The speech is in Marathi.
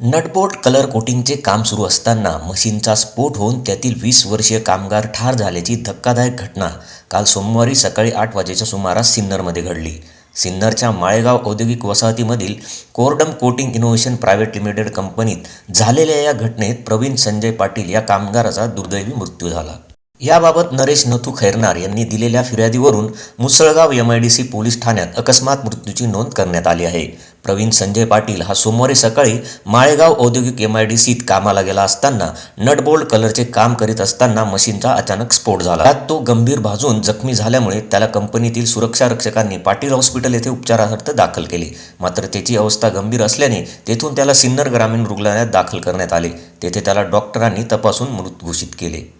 नटबोल्ट कलर कोटिंगचे काम सुरू असताना मशीनचा स्फोट होऊन त्यातील वीस वर्षीय कामगार ठार झाल्याची धक्कादायक घटना काल सोमवारी सकाळी आठ वाजेच्या सुमारास सिन्नरमध्ये घडली. सिन्नरच्या माळेगाव औद्योगिक वसाहतीमधील कोरडम कोटिंग इनोव्हेशन प्रायव्हेट लिमिटेड कंपनीत झालेल्या या घटनेत प्रवीण संजय पाटील या कामगाराचा दुर्दैवी मृत्यू झाला. याबाबत नरेश नथू खैरनार यांनी दिलेल्या फिर्यादीवरून Musalgaon M I D C police ठाण्यात अकस्मात मृत्यूची नोंद करण्यात आली आहे. प्रवीण संजय पाटील हा सोमवारी सकाळी माळेगाव औद्योगिक एम आय डी सीत कामाला गेला असताना नटबोल्ट कलरचे काम करीत असताना मशीनचा अचानक स्फोट झाला. त्यात तो गंभीर भाजून जखमी झाल्यामुळे त्याला कंपनीतील सुरक्षा रक्षकांनी पाटील हॉस्पिटल येथे उपचारार्थ दाखल केले. मात्र त्याची अवस्था गंभीर असल्याने तेथून त्याला सिन्नर ग्रामीण रुग्णालयात दाखल करण्यात आले. तेथे त्याला डॉक्टरांनी तपासून मृत घोषित केले.